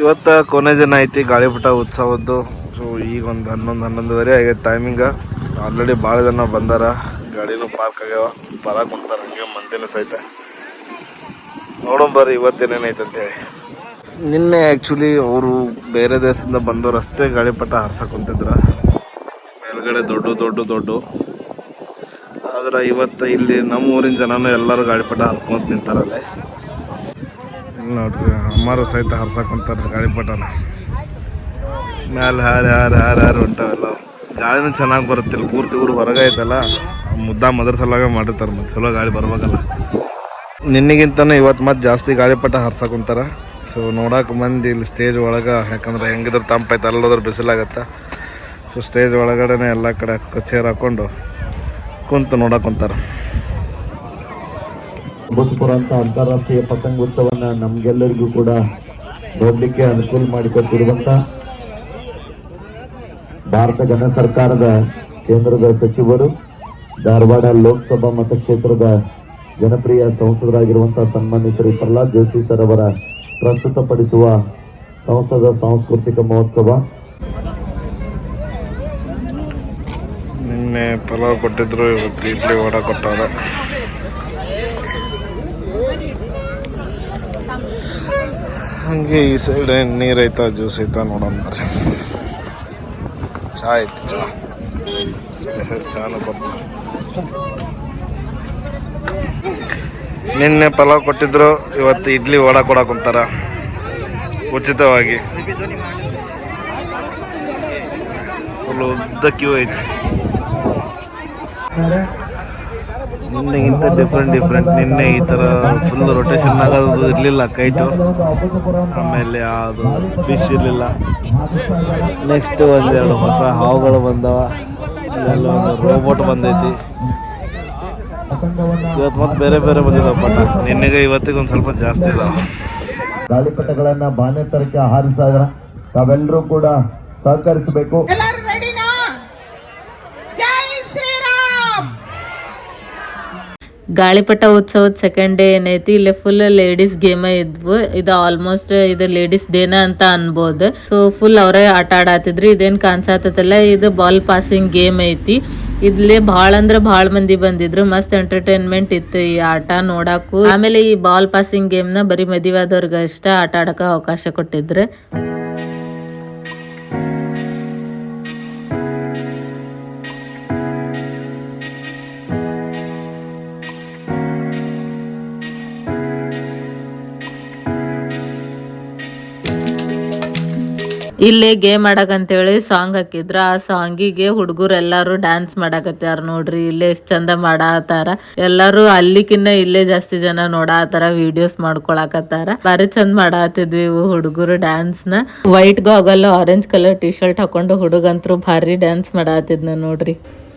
ಇವತ್ತ ಕೊನೆ ದಿನ ಐತಿ ಗಾಳಿಪಟ ಉತ್ಸವದ್ದು. ಸೊ ಈಗ ಒಂದು ಹನ್ನೊಂದು, ಹನ್ನೊಂದುವರೆ ಆಗೈತೆ ಟೈಮಿಂಗ ಆಲ್ರೆಡಿ ಭಾಳ ಜನ ಬಂದಾರ. ಗಾಡಿನೂ ಪಾರ್ಕ್ ಆಗ್ಯಾವ. ಬರಕ್ಕೆ ಕುಂತಾರ ಹಂಗೆ ಮಂದಿನ ಸಹಿತ. ನೋಡೋಣ ಬರ್ರಿ ಇವತ್ತೇನೇನೈತೆ ನಿನ್ನೆ ಆ್ಯಕ್ಚುಲಿ ಅವರು ಬೇರೆ ದೇಶದಿಂದ ಬಂದವರು ಅಷ್ಟೇ ಗಾಳಿಪಟ ಹಾರ್ಸಕ್ ಕುಂತಿದ್ರು ಮೇಲ್ಗಡೆ ದೊಡ್ಡ ದೊಡ್ಡ ದೊಡ್ಡ. ಆದ್ರೆ ಇವತ್ತು ಇಲ್ಲಿ ನಮ್ಮ ಊರಿನ ಜನನೂ ಎಲ್ಲರೂ ಗಾಳಿಪಟ ಹಾರ್ಸ್ಕೊಂತ ನಿಂತಾರಲ್ಲೇ. ನೋಡ್ರಿ, ಅಮ್ಮಾರು ಸಹಿತ ಹರ್ಸಕ್ ಗಾಳಿ ಪಟನ. ಮ್ಯಾಲೆ ಹಾರಿ ಹಾರಿ ಹಾರಿ ಹಾರಿ ಹೊಂಟಾವೆಲ್ಲ ಗಾಳಿನೂ ಚೆನ್ನಾಗಿ ಬರುತ್ತಿಲ್ಲ ಪೂರ್ತಿ ಊರು ಹೊರಗೆ ಐತಲ್ಲ ಮುದ್ದ ಮದ್ರ ಸಲಾಗ ಮಾಡಿರ್ತಾರೆ ಮತ್ತೆ ಚಲೋ ಗಾಳಿ ಬರ್ಬೇಕಲ್ಲ. ನಿನ್ನೆಗಿಂತನೂ ಇವತ್ತು ಮತ್ತೆ ಜಾಸ್ತಿ ಗಾಳಿಪಟ ಹರ್ಸಕ್ ಕುಂತಾರ ಸೊ ನೋಡಕ್ಕೆ ಮಂದಿ ಇಲ್ಲಿ ಸ್ಟೇಜ್ ಒಳಗೆ, ಯಾಕಂದ್ರೆ ಹೆಂಗಿದ್ರು ತಂಪೈತೆ ಅಲ್ಲೋದ್ರೆ ಬಿಸಿಲಾಗತ್ತೆ. ಸೊ ಸ್ಟೇಜ್ ಒಳಗಡೆನೆ ಎಲ್ಲ ಕಡೆ ಚೇರ್ ಹಾಕೊಂಡು ಕುಂತು ನೋಡಕ್ ಕುಂತಾರ ಭೂತಪುರ ಅಂತ ಅಂತಾರಾಷ್ಟ್ರೀಯ ಪತಂಗೋತ್ಸವನ ನಮ್ಗೆಲ್ಲರಿಗೂ ಕೂಡ ನೋಡ್ಲಿಕ್ಕೆ ಅನುಕೂಲ ಮಾಡಿಕೊಟ್ಟಿರುವಂತ ಭಾರತ ಗಣ ಸರ್ಕಾರದ ಕೇಂದ್ರದ ಸಚಿವರು, ಧಾರವಾಡ ಲೋಕಸಭಾ ಮತಕ್ಷೇತ್ರದ ಜನಪ್ರಿಯ ಸಂಸದರಾಗಿರುವಂತಹ ಸನ್ಮಾನ್ಯ ಶ್ರೀ ಪ್ರಹ್ಲಾದ್ ಜೋಶಿ ಸರ್ ಅವರ ಪ್ರಸ್ತುತಪಡಿಸುವ ಸಂಸದ ಸಾಂಸ್ಕೃತಿಕ ಮಹೋತ್ಸವ. ನಿನ್ನೆ ಪಲಾವ್ ಕೊಟ್ಟಿದ್ರು, ಇವತ್ತು ಇಡ್ಲಿ ವಡ ಕೊಟ್ಟಾರ. ಹಂಗೆ ಈ ಸೈಡ್ ನೀರು ಐತ ಜ್ಯೂಸ್ ಐತಾ ನೋಡೋಣ ಬರ್ರಿ. ಚಾ ಐತಿ, ಚಾ. ಸ್ಪೆಷಲ್ ಚಾನು ಕೊಡ್ತಾರೆ ನಿನ್ನೆ ಪಲಾವ್ ಕೊಟ್ಟಿದ್ರು, ಇವತ್ತು ಇಡ್ಲಿ ವಡ ಕೊಡಕ್ಕೆ ಕುಂತಾರ. ಉಚಿತವಾಗಿ. ಉದ್ದ ಕ್ಯೂ ಐತಿ. ನಿನ್ನೆಗಿಂತ ಡಿಫ್ರೆಂಟ್ ಡಿಫ್ರೆಂಟ್ ನಿನ್ನೆ ಈ ಥರ ಫುಲ್ ರೊಟೇಷನ್ ಆಗೋದು ಇರಲಿಲ್ಲ ಕೈಟು ಆಮೇಲೆ ಅದು ಫಿಶ್ ಇರಲಿಲ್ಲ. ನೆಕ್ಸ್ಟ್ ಒಂದೆರಡು ಹೊಸ ಹಾವುಗಳು ಬಂದವ. ಅಲ್ಲೆಲ್ಲ ಒಂದು ರೋಬೋಟ್ ಬಂದೈತಿ. ಇವತ್ತು ಮತ್ತೆ ಬೇರೆ ಬೇರೆ ಬಂದಿದ್ದಾವೆ ಪಟ್ಟ ನಿನ್ನೆಗೆ ಇವತ್ತಿಗೆ ಒಂದು ಸ್ವಲ್ಪ ಜಾಸ್ತಿ ಇದಾವೆ. ಗಾಳಿಪಟಗಳನ್ನ ಬಾನೆತ್ತರಕ್ಕೆ ಇದ್ದಾರೆ ತಾವೆಲ್ಲರೂ ಕೂಡ ಸಹಕರಿಸಬೇಕು ಎಲ್ಲರೂ ರೆಡಿನಾ ಜೈ ಶ್ರೀರಾಮ್ ಗಾಳಿಪಟ ಉತ್ಸವದ ಸೆಕೆಂಡ್ ಡೇ ಏನೈತಿ, ಇಲ್ಲಿ ಫುಲ್ ಲೇಡೀಸ್ ಗೇಮ್ ಇದ್ವು. ಇದು ಆಲ್ಮೋಸ್ಟ್ ಇದು ಲೇಡೀಸ್ ಡೇನ ಅಂತ ಅನ್ಬೋದು. ಸೊ ಫುಲ್ ಅವರೇ ಆಟ ಆಡಾತಿದ್ರು. ಇದೇನ್ ಕಾಣಿಸತ್ತಲ್ಲ ಇದು ಬಾಲ್ ಪಾಸಿಂಗ್ ಗೇಮ್ ಐತಿ. ಇಲ್ಲಿ ಬಹಳ ಅಂದ್ರ ಬಹಳ ಮಂದಿ ಬಂದಿದ್ರು. ಮಸ್ತ್ ಎಂಟರ್ಟೈನ್ಮೆಂಟ್ ಇತ್ತು ಈ ಆಟ ನೋಡಾಕು ಆಮೇಲೆ ಈ ಬಾಲ್ ಪಾಸಿಂಗ್ ಗೇಮ್ನ ಬರೀ ಮದಿವಾದವ್ರಿಗೆ ಅಷ್ಟ ಆಟ ಆಡಕ ಅವಕಾಶ ಕೊಟ್ಟಿದ್ರು. ಇಲ್ಲೇ ಗೇಮ್ ಆಡಕಂತೇಳಿ ಸಾಂಗ್ ಹಾಕಿದ್ರ, ಆ ಸಾಂಗಿಗೆ ಹುಡುಗರು ಎಲ್ಲಾರು ಡ್ಯಾನ್ಸ್ ಮಾಡಾಕತ್ಯಾರ ನೋಡ್ರಿ, ಇಲ್ಲೇ ಎಷ್ಟ್ ಚಂದ ಮಾಡಾತಾರ. ಎಲ್ಲಾರು ಅಲ್ಲಿಕಿನ್ನ ಇಲ್ಲೇ ಜಾಸ್ತಿ ಜನ ನೋಡಾತಾರ ವಿಡಿಯೋಸ್ ಮಾಡ್ಕೊಳಕತ್ತಾರ. ಬಾರಿ ಚಂದ ಮಾಡಾತಿದ್ವಿ ಇವು ಹುಡುಗರು ಡ್ಯಾನ್ಸ್ನ. White goggle orange colour T shirt ಹಾಕೊಂಡು ಹುಡುಗಂತ್ರು ಭಾರಿ ಡ್ಯಾನ್ಸ್ ಮಾಡಾತಿದ್ನ ನೋಡ್ರಿ.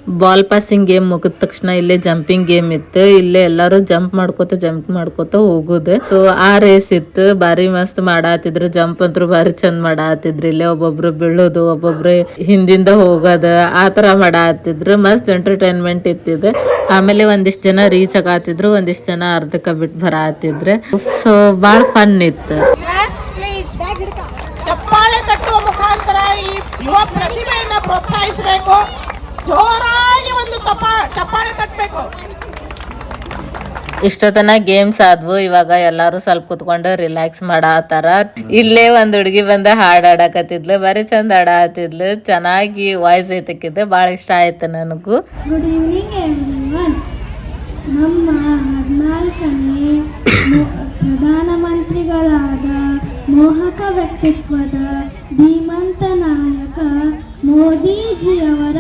ಬಾಲ್ ಪಾಸಿಂಗ್ ಗೇಮ್ ಮುಗಿದ ತಕ್ಷಣ ಇಲ್ಲೇ ಜಂಪಿಂಗ್ ಗೇಮ್ ಇತ್ತು. ಇಲ್ಲೇ ಎಲ್ಲಾರು ಜಂಪ್ ಮಾಡ್ಕೋತ ಜಂಪ್ ಮಾಡ್ಕೋತ ಹೋಗುದು. ಸೊ ಆ ರೇಸ್ ಇತ್ತು. ಬಾರಿ ಮಸ್ತ್ ಮಾಡಾತಿದ್ರು. ಜಂಪ್ ಅಂತೂ ಬಾರಿ ಚಂದ ಮಾಡಾತಿದ್ರು. ಇಲ್ಲೇ ಒಬ್ಬೊಬ್ರು ಬೀಳೋದು, ಒಬ್ಬೊಬ್ರು ಹಿಂದಿಂದ ಹೋಗೋದು, ಆ ತರ ಮಾಡಾತಿದ್ರು. ಮಸ್ತ್ ಎಂಟರ್ಟೈನ್ಮೆಂಟ್ ಇತ್ತಿದೆ. ಆಮೇಲೆ ಒಂದಿಷ್ಟು ಜನ ರೀಚ್ ಆಗಾತಿದ್ರು. ಒಂದಿಷ್ಟು ಜನ ಅರ್ಧಕ್ಕ ಬಿಟ್ಟು ಬರಾತಿದ್ರೆ. ಸೊ ಬಾಳ ಫನ್ ಇತ್ತು. ಪ್ರತಿಭೆಯನ್ನ ಪ್ರೋತ್ಸಾಹಿಸಬೇಕು. ಜೋರಾಗಿ ಒಂದು ತಪ್ಪ ಚಪ್ಪಾಳೆ ತಟ್ಟಬೇಕು ಇಷ್ಟೊತ್ತನ ಗೇಮ್ಸ್ ಆದ್ವು ಇವಾಗ ಎಲ್ಲಾರು ಸ್ವಲ್ಪ ಕುತ್ಕೊಂಡು ರಿಲ್ಯಾಕ್ಸ್ ಮಾಡಾತಾರ ಇಲ್ಲೇ ಒಂದ್ ಹುಡುಗಿ ಬಂದ ಹಾಡ್ ಆಡಕತ್ತಿದ್ಲು ಬರೀ ಚಂದ ಆಡಾತಿದ್ಲು ಚೆನ್ನಾಗಿ ವಾಯ್ಸ್ ಐತಕ್ಕಿದ್ದೆ ಬಾಳ ಇಷ್ಟ ಆಯ್ತು ನನಗೂ. ಗುಡ್ ಈವ್ನಿಂಗ್ ಎವ್ರಿವನ್ ನಮ್ಮ ಹದಿನಾಲ್ಕನೇ ಪ್ರಧಾನಮಂತ್ರಿಗಳಾದ ಮೋಹಕ ವ್ಯಕ್ತಿತ್ವದ ಧೀಮಂತ ನಾಯಕ ಮೋದಿಜಿಯವರ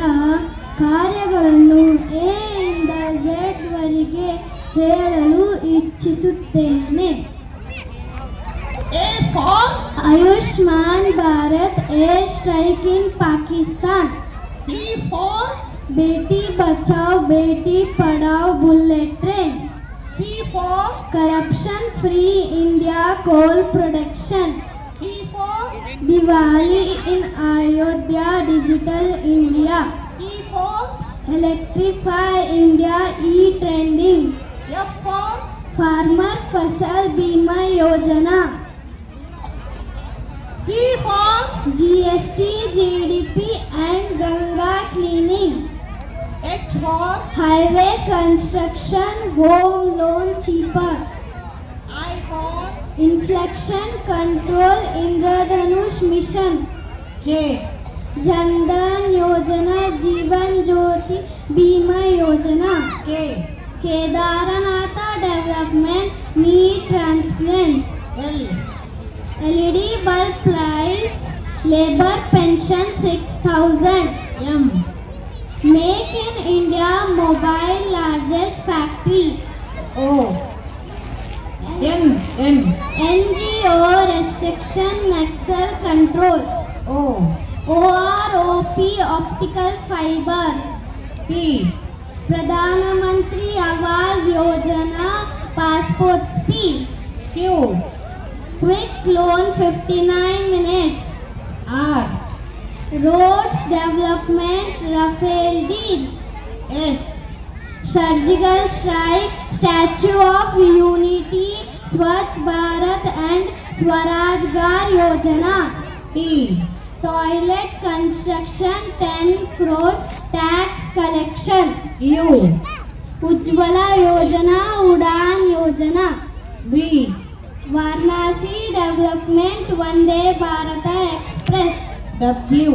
ಕಾರ್ಯಗಳನ್ನು ಎ ಝೆಡ್ವರೆಗೆ ಝೆಡ್ ವರೆಗೆ ಹೇಳಲು ಇಚ್ಛಿಸುತ್ತೇನೆ. Ayushman Bharat air strike in Pakistan. Beti Bachao, Beti Padhao bullet train. Corruption free India coal production. Diwali in Ayodhya, digital India. Electrify India e-trending. F for Farmer Fasal Bima Yojana. G for GST, GDP and Ganga cleaning. H for Highway construction, home loan cheaper. I for Inflection control, Indradhanush mission. J. Jandan Yojana. Labor pension 6000. Yum. Make in India mobile largest factory. O. N. N. NGO restriction Nexal control. O. OROP optical fiber. P. Pradhan Mantri Awas Yojana passport speed Q quick loan 59 minutes R. Roads Development Rafael Deal. S. Surgical Strike Statue of Unity Swachh Bharat and Swarajgar Yojana. T. Toilet Construction 10 crores tax collection. U. Ujwala Yojana Udan Yojana. V. Varnasi Development Vande Bharata ex Express. W.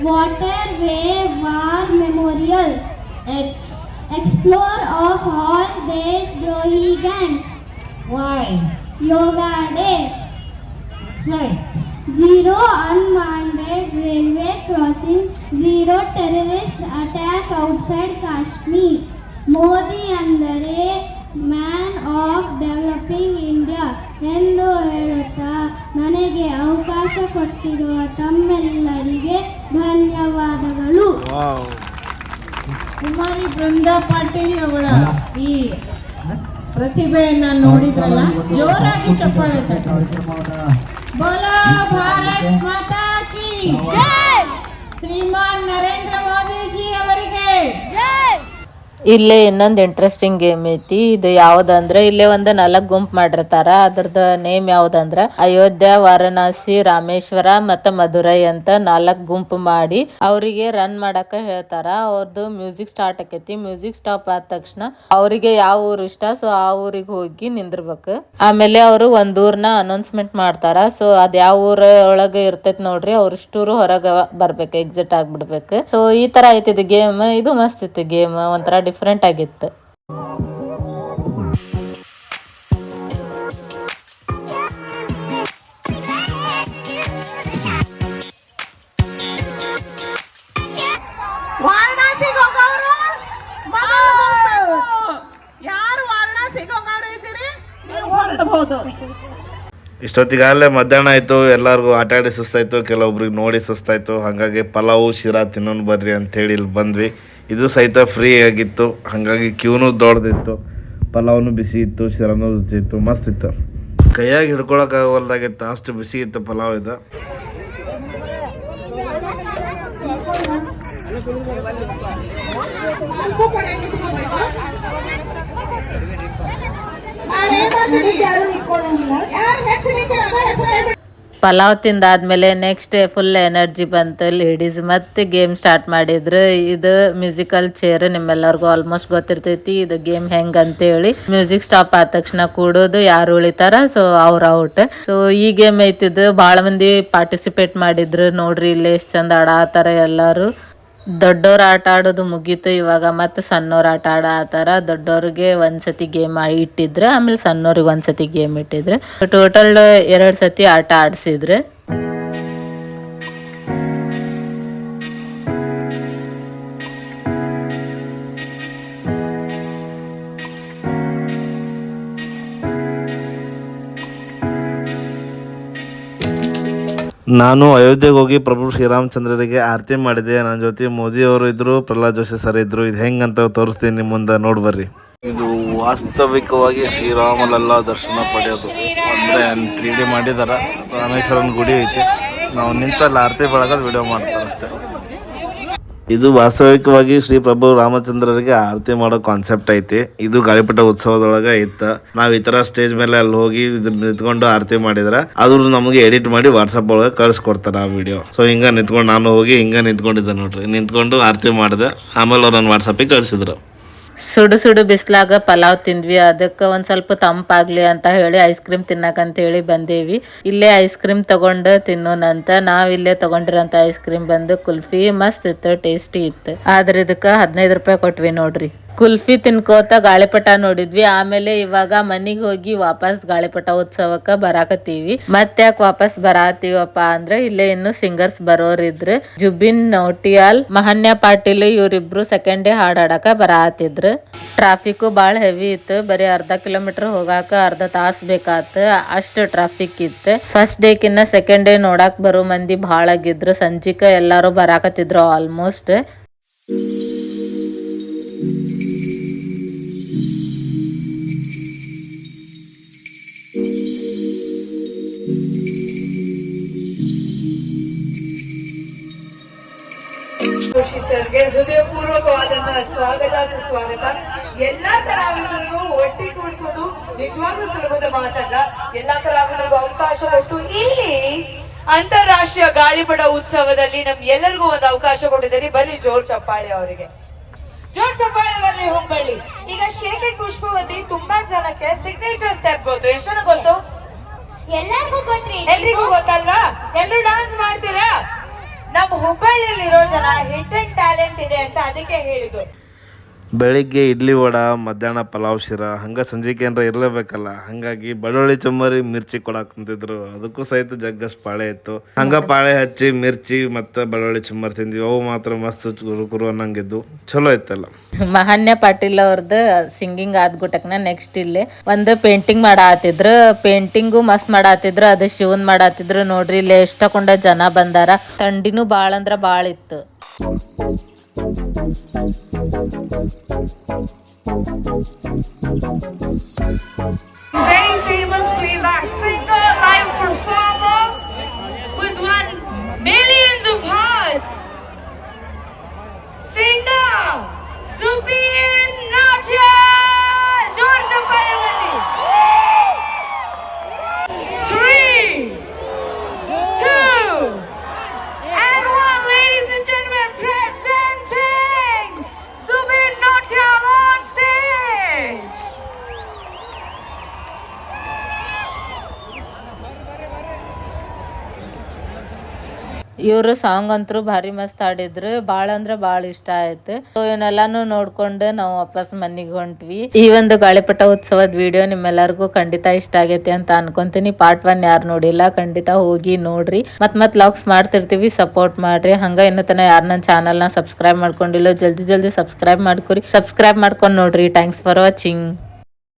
Waterway War Memorial. X. Explorer of all Deshdrahi gangs. Y. Yoga Day. Z. Zero unmanned railway crossing. Zero terrorist attack outside Kashmir. Modi ಅಂದರೆ the of developing India ಎಂದು ಹೇಳಿ ನನಗೆ ಅವಕಾಶ ಕೊಟ್ಟಿರುವ ತಮ್ಮೆಲ್ಲರಿಗೆ ಧನ್ಯವಾದಗಳು. ಕುಮಾರಿ ಬೃಂದಾ ಪಾಟೀಲ್ ಅವಳ ಈ ಪ್ರತಿಭೆಯನ್ನ ನೋಡಿದ್ರಲ್ಲ? ಜೋರಾಗಿ ಚಪ್ಪಾಳೆ. ಬೋಲೋ ಭಾರತ್ ಮಾತಾ ಕಿ ಶ್ರೀಮಾನ್ ನರೇಂದ್ರ ಇಲ್ಲೇ ಇನ್ನೊಂದು ಇಂಟ್ರೆಸ್ಟಿಂಗ್ ಗೇಮ್ ಐತಿ. ಇದು ಯಾವ್ದಂದ್ರೆ ಇಲ್ಲೇ ಒಂದು ನಾಲ್ಕು ಗುಂಪು ಮಾಡಿರ್ತಾರ. ಅದ್ರದ್ದು ನೇಮ್ ಯಾವ್ದಂದ್ರ ಅಯೋಧ್ಯ, ವಾರಣಾಸಿ, ರಾಮೇಶ್ವರ ಮತ್ತ ಮಧುರೈ ಅಂತ ನಾಲ್ಕು ಗುಂಪು ಮಾಡಿ ಅವರಿಗೆ ರನ್ ಮಾಡಕ ಹೇಳ್ತಾರ. ಅವ್ರದ್ದು ಮ್ಯೂಸಿಕ್ ಸ್ಟಾರ್ಟ್ ಆಕೈತಿ. ಮ್ಯೂಸಿಕ್ ಸ್ಟಾಪ್ ಆದ ತಕ್ಷಣ ಅವರಿಗೆ ಯಾವ ಊರು ಇಷ್ಟ ಸೊ ಆ ಊರಿಗೆ ಹೋಗಿ ನಿಂದಿರ್ಬೇಕು. ಆಮೇಲೆ ಅವರು ಒಂದ್ ಊರ್ನ ಅನೌನ್ಸ್ಮೆಂಟ್ ಮಾಡ್ತಾರ. ಸೊ ಅದ್ ಯಾವ ಊರ ಒಳಗ ಇರ್ತೈತಿ ನೋಡ್ರಿ ಅವ್ರಷ್ಟೂರು ಹೊರಗ ಬರ್ಬೇಕು ಎಕ್ಸಿಟ್ ಆಗ್ಬಿಡ್ಬೇಕು. ಸೊ ಈ ತರ ಐತಿದ್ ಗೇಮ್ ಇದು ಮಸ್ತ್ ಇತ್ತು ಗೇಮ್ ಒಂಥರ ಡಿಫ್ರೆಂಟ್ ಆಗಿತ್ತು. ಇಷ್ಟೊತ್ತಿಗಾಗಲೇ ಮಧ್ಯಾಹ್ನ ಆಯಿತು ಎಲ್ಲರಿಗೂ ಆಟ ಆಡಿ ಸುಸ್ತಾಯಿತು ಕೆಲವೊಬ್ರಿಗೆ ನೋಡಿ ಸುಸ್ತಾಯಿತು. ಹಾಗಾಗಿ ಪಲಾವು ಶಿರಾ ತಿನ್ನೋನು ಬರ್ರಿ ಅಂತೇಳಿ ಇಲ್ಲಿ ಬಂದ್ವಿ. ಇದು ಸಹಿತ ಫ್ರೀ ಆಗಿತ್ತು. ಹಾಗಾಗಿ ಕ್ಯೂನು ದೊಡ್ಡದಿತ್ತು. ಪಲಾವ್ನು ಬಿಸಿ ಇತ್ತು ಶರಣ ರುಚಿ ಇತ್ತು, ಮಸ್ತ್ ಇತ್ತು. ಕೈಯಾಗಿ ಹಿಡ್ಕೊಳಕ್ಕಾಗಲ್ದಾಗಿತ್ತು ಅಷ್ಟು ಬಿಸಿ ಇತ್ತು ಪಲಾವ್ ಇದು. ಪಲಾವ್ ತಿಂದಾದ್ಮೇಲೆ ನೆಕ್ಸ್ಟ್ ಫುಲ್ ಎನರ್ಜಿ ಬಂತು ಲೇಡೀಸ್ ಮತ್ತೆ ಗೇಮ್ ಸ್ಟಾರ್ಟ್ ಮಾಡಿದ್ರು. ಇದು ಮ್ಯೂಸಿಕಲ್ ಚೇರ್ ನಿಮ್ಮೆಲ್ಲರಿಗೂ ಆಲ್ಮೋಸ್ಟ್ ಗೊತ್ತಿರ್ತೈತಿ. ಇದು ಗೇಮ್ ಹೆಂಗ್ ಅಂತ ಹೇಳಿ ಮ್ಯೂಸಿಕ್ ಸ್ಟಾಪ್ ಆದ ತಕ್ಷಣ ಕೂಡೋದು ಯಾರು ಉಳಿತಾರ ಸೊ ಅವ್ರ ಔಟ್ ಸೊ ಈ ಗೇಮ್ ಐತಿದ್ದು ಬಹಳ ಮಂದಿ ಪಾರ್ಟಿಸಿಪೇಟ್ ಮಾಡಿದ್ರು. ನೋಡ್ರಿ ಇಲ್ಲಿ ಎಷ್ಟ್ ಚಂದ ಆಡಾತಾರ ಎಲ್ಲಾರು. ದೊಡ್ಡವ್ರ ಆಟ ಆಡೋದು ಮುಗೀತು ಇವಾಗ ಮತ್ತೆ ಸಣ್ಣವ್ರು ಆಟ ಆತರ ದೊಡ್ಡವ್ರಿಗೆ ಒಂದ್ಸತಿ ಗೇಮ್ ಇಟ್ಟಿದ್ರೆ, ಆಮೇಲೆ ಸಣ್ಣವ್ರಿಗೆ ಒಂದ್ಸತಿ ಗೇಮ್ ಇಟ್ಟಿದ್ರೆ. ಟೋಟಲ್ ಎರಡ್ ಸತಿ ಆಟ ಆಡ್ಸಿದ್ರೆ. ನಾನು ಅಯೋಧ್ಯೆಗೆ ಹೋಗಿ ಪ್ರಭು ಶ್ರೀರಾಮಚಂದ್ರರಿಗೆ ಆರತಿ ಮಾಡಿದೆ. ನನ್ನ ಜೊತೆ ಮೋದಿ ಅವರು ಇದ್ರು, ಪ್ರಹ್ಲಾದ್ ಜೋಶಿ ಸರ್ ಇದ್ರು. ಇದು ಹೆಂಗಂತ ತೋರಿಸ್ತೀನಿ ನಿಮ್ಮ ಮುಂದೆ, ನೋಡಿ ಬರ್ರಿ. ಇದು ವಾಸ್ತವಿಕವಾಗಿ ಶ್ರೀರಾಮಲೆಲ್ಲ ದರ್ಶನ ಪಡೆಯೋದು. ಅಂದರೆ ತ್ರೀ ಡಿ ಮಾಡಿದಾರ. ರಾಮೇಶ್ವರನ ಗುಡಿ ಐತಿ. ನಾವು ನಿಂತಲ್ಲಿ ಆರತಿ ಬೆಳಗೋದು ವಿಡಿಯೋ ಮಾಡ್ತಾರೆ ಅಷ್ಟೇ ಇದು ವಾಸ್ತವಿಕವಾಗಿ ಶ್ರೀ ಪ್ರಭು ರಾಮಚಂದ್ರರಿಗೆ ಆರತಿ ಮಾಡೋ ಕಾನ್ಸೆಪ್ಟ್ ಐತಿ. ಇದು ಗಾಳಿಪಟ ಉತ್ಸವದೊಳಗ ಇತ್ತ. ನಾವ್ ಈ ತರ ಸ್ಟೇಜ್ ಮೇಲೆ ಅಲ್ಲಿ ಹೋಗಿ ನಿಂತ್ಕೊಂಡು ಆರತಿ ಮಾಡಿದ್ರ ಅದ್ರ ನಮಗೆ ಎಡಿಟ್ ಮಾಡಿ ವಾಟ್ಸಪ್ ಒಳಗೆ ಕಳ್ಸಿಕೊಡ್ತಾರ ಆ ವಿಡಿಯೋ ಸೊ ಹಿಂಗ ನಿಂತ್ಕೊಂಡು ನಾನು ಹೋಗಿ ಹಿಂಗ ನಿಂತ್ಕೊಂಡಿದ್ದೆ ನೋಡ್ರಿ. ನಿಂತ್ಕೊಂಡು ಆರತಿ ಮಾಡಿದೆ. ಆಮೇಲೆ ಅವ್ರು ನನ್ನ ವಾಟ್ಸಪ್ಪಿಗೆ ಕಳ್ಸಿದ್ರು. ಸುಡು ಸುಡು ಬಿಸ್ಲಾಗ ಪಲಾವ್ ತಿಂದ್ವಿ. ಅದಕ್ಕೆ ಒಂದು ಸ್ವಲ್ಪ ತಂಪಾಗ್ಲಿ ಅಂತ ಹೇಳಿ ಐಸ್ ಕ್ರೀಮ್ ತಿನ್ನಕಂತ ಹೇಳಿ ಬಂದೇವಿ. ಇಲ್ಲೇ ಐಸ್ ಕ್ರೀಮ್ ತಗೊಂಡು ತಿನ್ನೋಣಂತ ನಾವ್ ಇಲ್ಲೇ ತಗೊಂಡಿರೋಂಥ ಐಸ್ ಕ್ರೀಮ್ ಬಂದು ಕುಲ್ಫಿ ಮಸ್ತ್ ಇತ್ತು ಟೇಸ್ಟಿ ಇತ್ತು. ಆದ್ರೆ ಇದಕ್ಕೆ ಹದಿನೈದು ರೂಪಾಯಿ ಕೊಟ್ವಿ ನೋಡ್ರಿ. ಕುಲ್ಫಿ ತಿನ್ಕೋತ ಗಾಳಿಪಟ ನೋಡಿದ್ವಿ. ಆಮೇಲೆ ಇವಾಗ ಮನಿಗ್ ಹೋಗಿ ವಾಪಸ್ ಗಾಳಿಪಟ ಉತ್ಸವಕ್ಕ ಬರಾಕತ್ತೀವಿ. ಮತ್ತ್ಯಾಕ್ ವಾಪಸ್ ಬರಾತೀವಪ್ಪ ಅಂದ್ರೆ ಇಲ್ಲೇ ಇನ್ನು ಸಿಂಗರ್ಸ್ ಬರೋರಿದ್ರು. ಜುಬಿನ್, ನೌಟಿಯಾಲ್, ಮಹನ್ಯ ಪಾಟೀಲ್ ಇವ್ರಿಬ್ರು ಸೆಕೆಂಡ್ ಡೇ ಹಾಡಾಡಕ ಬರಾತಿದ್ರು. ಟ್ರಾಫಿಕ್ ಬಾಳ ಹೆವಿ ಇತ್ತು. ಬರೀ ಅರ್ಧ ಕಿಲೋಮೀಟರ್ ಹೋಗಾಕ ಅರ್ಧ ತಾಸ್ ಬೇಕಾತ. ಅಷ್ಟು ಟ್ರಾಫಿಕ್ ಇತ್ತು. ಫಸ್ಟ್ ಡೇ ಕಿನ್ನ ಸೆಕೆಂಡ್ ಡೇ ನೋಡಾಕ್ ಬರೋ ಮಂದಿ ಭಾಳ ಆಗಿದ್ರು. ಸಂಜಿಕ ಎಲ್ಲಾರು ಬರಾಕತ್ತಿದ್ರು ಆಲ್ಮೋಸ್ಟ್ ಖುಷಿ ಸರ್ಗೆ ಹೃದಯಪೂರ್ವಕವಾದಂತಹ ಸ್ವಾಗತ ಸುಸ್ವಾಗತ. ಎಲ್ಲಾ ಕಲಾವಿದರನ್ನು ಒಟ್ಟಿ ಕೂಡಿಸೋದು ನಿಜವಾಗ್ಲೂ ಸುಲಭದ ಮಾತಲ್ಲ. ಎಲ್ಲಾ ಕಲಾವಿದರಿಗೂ ಅವಕಾಶ ಕೊಟ್ಟು ಇಲ್ಲಿ ಅಂತಾರಾಷ್ಟ್ರೀಯ ಗಾಳಿಪಡ ಉತ್ಸವದಲ್ಲಿ ನಮ್ ಎಲ್ಲರಿಗೂ ಒಂದು ಅವಕಾಶ ಕೊಟ್ಟಿದ್ದೀರಿ. ಬನ್ನಿ ಜೋರ್ ಚಪ್ಪಾಳೆ ಅವರಿಗೆ. ಜೋರ್ ಚಪ್ಪಾಳೆ ಬರ್ಲಿ ಹುಬ್ಬಳ್ಳಿ. ಈಗ ಶೇಖರ್ ಪುಷ್ಪವತಿ ತುಂಬಾ ಜನಕ್ಕೆ ಸಿಗ್ನೇಚರ್ ಸ್ಟೆಪ್ ಗೊತ್ತು. ಎಷ್ಟು ಜನ ಗೊತ್ತು ಎಲ್ಲರಿಗೂ ಗೊತ್ತಲ್ವಾ? ಎಲ್ರು ಡಾನ್ಸ್ ಮಾಡ್ತೀರಾ? ನಮ್ಮ ಜನ ಹಿಟ್ ಅಂಡ್ ಟ್ಯಾಲೆಂಟ್ ಇದೆ ಅಂತ ಅದಕ್ಕೆ ಹೇಳಿದ್ರು ಬೆಳಿಗ್ಗೆ ಇಡ್ಲಿ ವಡ, ಮಧ್ಯಾಹ್ನ ಪಲಾವ್ ಶಿರ, ಹಂಗ ಸಂಜೆಗೆ ಏನಾರ ಇರ್ಲೇಬೇಕಲ್ಲ, ಹಂಗಾಗಿ ಬಳ್ಳುಳ್ಳಿ ಚುಮ್ಮರಿ ಮಿರ್ಚಿ ಕೊಡಾಕ್ ಕುಂತಿದ್ರು. ಅದಕ್ಕೂ ಸಹಿತ ಜಗ್ಗಷ್ಟು ಪಾಳೆ ಇತ್ತು. ಹಂಗ ಪಾಳೆ ಹಚ್ಚಿ ಮಿರ್ಚಿ ಮತ್ತೆ ಬೆಳ್ಳುಳ್ಳಿ ಚುಮ್ಮರಿ ತಿಂದ್ವಿ. ಅವು ಮಾತ್ರ ಮಸ್ತ್ ಗುರು ಕುರು ಅನ್ನಂಗಿದ್ದು. ಚಲೋ ಇತ್ತಲ್ಲ. ಮಹಾನ್ಯ ಪಾಟೀಲ್ ಅವ್ರದ್ದು ಸಿಂಗಿಂಗ್ ಆದ್ ಗುಟಕ್ನ ನೆಕ್ಸ್ಟ್ ಇಲ್ಲಿ ಒಂದು ಪೇಂಟಿಂಗ್ ಮಾಡಾತಿದ್ರು. ಪೇಂಟಿಂಗು ಮಸ್ತ್ ಮಾಡಾತಿದ್ರು. ಅದು ಶಿವನ್ ಮಾಡಾತಿದ್ರು. ನೋಡ್ರಿ, ಇಲ್ಲಿ ಎಷ್ಟಕೊಂಡ ಜನ ಬಂದಾರ. ತಂಡಿನೂ ಭಾಳ ಅಂದ್ರ ಭಾಳ ಇತ್ತು very famous singer, live performer, who's won millions of hearts. Singer, ಇವರು ಸಾಂಗ್ ಅಂತೂ ಭಾರಿ ಮಸ್ತ್ ಆಡಿದ್ರು ಬಾಳ ಅಂದ್ರೆ ಬಾಳ ಇಷ್ಟ ಆಯ್ತು. ಸೊ ಇವನ್ನೆಲ್ಲಾನು ನೋಡ್ಕೊಂಡು ನಾವು ವಾಪಸ್ ಮನಿಗ್ ಹೊಂಟ್ವಿ. ಈ ಒಂದು ಗಾಳಿಪಟ ಉತ್ಸವದ ವಿಡಿಯೋ ನಿಮ್ಮೆಲ್ಲರಿಗೂ ಖಂಡಿತ ಇಷ್ಟ ಆಗೈತಿ ಅಂತ ಅನ್ಕೊಂತೀನಿ. ಪಾರ್ಟ್ ಒನ್ ಯಾರು ನೋಡಿಲ್ಲ, ಖಂಡಿತ ಹೋಗಿ ನೋಡ್ರಿ. ಮತ್ ಮತ್ ಲಾಕ್ಸ್ ಮಾಡ್ತಿರ್ತೀವಿ ಸಪೋರ್ಟ್ ಮಾಡ್ರಿ. ಹಂಗ ಇನ್ನು ತನ ಯಾರು ನನ್ನ ಚಾನಲ್ನ ಸಬ್ಸ್ಕ್ರೈಬ್ ಮಾಡ್ಕೊಂಡಿಲ್ಲ, ಜಲ್ದಿ ಜಲ್ದಿ ಸಬ್ಸ್ಕ್ರೈಬ್ ಮಾಡ್ಕೊರಿ. ಸಬ್ಸ್ಕ್ರೈಬ್ ಮಾಡ್ಕೊಂಡು ನೋಡ್ರಿ. Thanks for watching